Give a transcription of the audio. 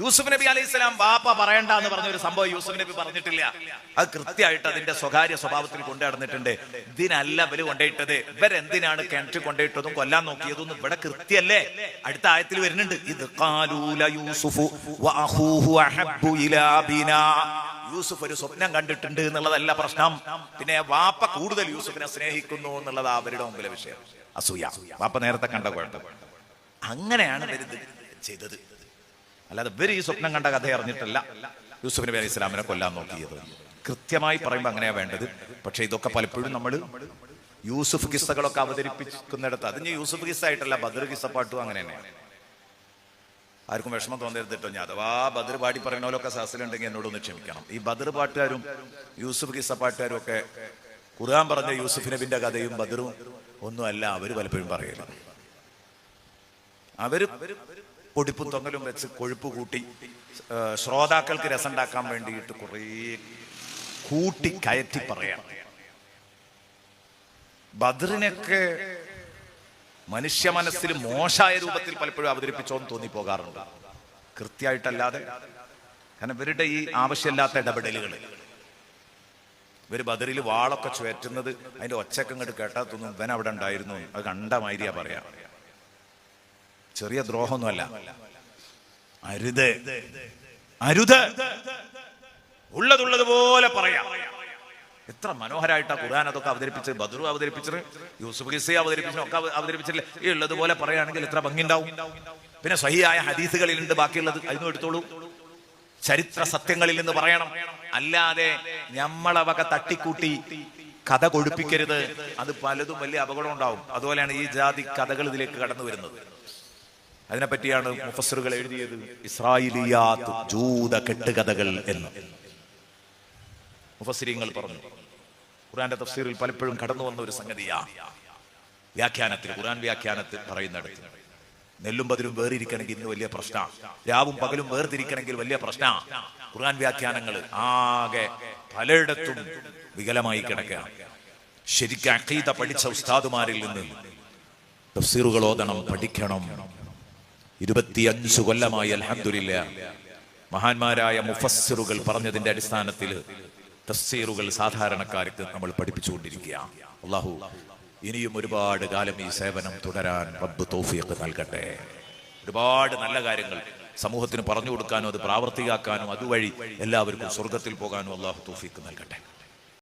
യൂസുഫ് നബി അലൈഹി സ്വലാം വാപ്പ പറയണ്ട എന്ന് പറഞ്ഞ ഒരു സംഭവം യൂസുഫ് നബി പറഞ്ഞിട്ടില്ല. അത് കൃത്യമായിട്ട് അതിന്റെ സ്വകാര്യ സ്വഭാവത്തിൽ കൊണ്ടു നടന്നിട്ടുണ്ട്. ഇതിനല്ല ഇവർ കൊണ്ടുപോയിട്ടത്. ഇവരെന്തിനാണ് കിണറ്റ് കൊണ്ടുപോയിട്ടതും കൊല്ലാൻ നോക്കിയതും ഇവിടെ കൃത്യല്ലേ? അടുത്ത ആയത്തിൽ വരുന്നുണ്ട്. ഇത് യൂസുഫു ഒരു സ്വപ്നം കണ്ടിട്ടുണ്ട് എന്നുള്ളതല്ല പ്രശ്നം. പിന്നെ വാപ്പ കൂടുതൽ യൂസുഫിനെ സ്നേഹിക്കുന്നു എന്നുള്ളത് അവരുടെ മുമ്പിലെ വിഷയം. അസൂയ. വാപ്പ നേരത്തെ കണ്ട കുഴപ്പം. അങ്ങനെയാണ് ചെയ്തത്. അല്ലാതെ ഇവർ ഈ സ്വപ്നം കണ്ട കഥ അറിഞ്ഞിട്ടല്ല. യൂസുഫ് നബി അലൈഹി ഇസ്ലാമിനെ കൊല്ലാൻ നോക്കിയത്. കൃത്യമായി പറയുമ്പോൾ അങ്ങനെയാ വേണ്ടത്. പക്ഷെ ഇതൊക്കെ പലപ്പോഴും നമ്മൾ യൂസുഫ് കിസ്സകളൊക്കെ അവതരിപ്പിക്കുന്നിടത്ത് അതിന് യൂസുഫ് കിസ്സ ആയിട്ടല്ല ബദർ കിസ്സ പാട്ടും അങ്ങനെ തന്നെയാണ് ആർക്കും വിഷമം തോന്നരുത് കേട്ടോ. ഞാൻ അഥവാ ബദർ പാടി പറയുന്നവരൊക്കെ സഹസിലുണ്ടെങ്കിൽ എന്നോടൊന്ന് ക്ഷമിക്കണം. ഈ ബദർ പാട്ടുകാരും യൂസുഫ് കിസ്സ പാട്ടുകാരും ഒക്കെ ഖുർആൻ പറഞ്ഞ യൂസുഫ് നബിന്റെ കഥയും ബദറും ഒന്നുമല്ല അവർ പലപ്പോഴും പറയില്ല അവർ പൊടിപ്പും തൊങ്ങലും വെച്ച് കൊഴുപ്പ് കൂട്ടി ശ്രോതാക്കൾക്ക് രസമുണ്ടാക്കാൻ വേണ്ടിയിട്ട് കുറേ കൂട്ടി കയറ്റി പറയാം ബദറിനൊക്കെ മനുഷ്യ മനസ്സിൽ മോശമായ രൂപത്തിൽ പലപ്പോഴും അവതരിപ്പിച്ചോന്ന് തോന്നിപ്പോകാറുണ്ട് കൃത്യമായിട്ടല്ലാതെ. കാരണം ഇവരുടെ ഈ ആവശ്യമില്ലാത്ത ഇടപെടലുകൾ. ഇവർ ബദറിൽ വാളൊക്കെ ചുവറ്റുന്നത് അതിന്റെ ഒച്ചക്കങ്ങോട്ട് കേട്ടാത്തൊന്നും തോന്നും ഇവൻ അവിടെ ഉണ്ടായിരുന്നു അത് കണ്ട മാതിരിയാ പറയാ. ചെറിയ ദ്രോഹമൊന്നുമല്ല. അരുത്. അരുത്. ഉള്ളതുള്ളതുപോലെ പറയാം. എത്ര മനോഹരമായിട്ടാ ഖുർആൻ അതൊക്കെ അവതരിപ്പിച്ചത്. ബദറു അവതരിപ്പിച്ചത്. യൂസുഫ് ഖിസ അവതരിപ്പിച്ചു ഒക്കെ അവതരിപ്പിച്ചിട്ടില്ല? ഈ ഉള്ളതുപോലെ പറയുകയാണെങ്കിൽ എത്ര ഭംഗിണ്ടാവും പിന്നെ സഹിയായ ഹദീസുകളിലുണ്ട് ബാക്കിയുള്ളത്. അതിനും എടുത്തോളൂ. ചരിത്ര സത്യങ്ങളിൽ നിന്ന് പറയണം. അല്ലാതെ ഞമ്മളവക തട്ടിക്കൂട്ടി കഥ കൊഴുപ്പിക്കരുത്. അത് പലതും വലിയ അപകടം ഉണ്ടാവും. അതുപോലെയാണ് ഈ ജാതി കഥകൾ ഇതിലേക്ക് കടന്നു വരുന്നത്. അതിനെപ്പറ്റിയാണ് മുഫസറുകൾ എഴുതിയത്? ഇസ്രായേലിയാത്ത് ജൂത കെട്ടുകഥകൾ എന്ന്. മുഫസിരിങ്ങൾ പറഞ്ഞു ഖുറാന്റെ തഫ്സീറിൽ പലപ്പോഴും കടന്നു വന്ന ഒരു സംഗതിയാ. വ്യാഖ്യാനത്തിൽ ഖുറാൻ വ്യാഖ്യാനത്തിൽ പറയുന്നിടത്ത് നെല്ലും പതിലും വേറിരിക്കണമെങ്കിൽ ഇന്ന് വലിയ പ്രശ്ന. രാവും പകലും വേർതിരിക്കണമെങ്കിൽ വലിയ പ്രശ്ന. ഖുറാൻ വ്യാഖ്യാനങ്ങൾ ആകെ പലയിടത്തും വികലമായി കിടക്കുകയാണ് ശരിക്കും അഖീദ പഠിച്ച ഉസ്താദുമാരിൽ നിന്ന് തഫ്സീറുകൾ ഓതണം പഠിക്കണം. ഇരുപത്തിയഞ്ചു കൊല്ലമായി അലഹദില്ല മഹാന്മാരായ മുഫസ്സിറുകൾ പറഞ്ഞതിന്റെ അടിസ്ഥാനത്തിൽ തഫ്സീറുകൾ സാധാരണക്കാർക്ക് നമ്മൾ പഠിപ്പിച്ചുകൊണ്ടിരിക്കുകയാണ് അള്ളാഹു ഇനിയും ഒരുപാട് കാലം ഈ സേവനം തുടരാൻ റബ്ബ് തോഫിയൊക്കെ നൽകട്ടെ. ഒരുപാട് നല്ല കാര്യങ്ങൾ സമൂഹത്തിന് പറഞ്ഞു കൊടുക്കാനും അത് പ്രാവർത്തികാക്കാനും അതുവഴി എല്ലാവർക്കും സ്വർഗത്തിൽ പോകാനും അള്ളാഹു തോഫിക്ക് നൽകട്ടെ.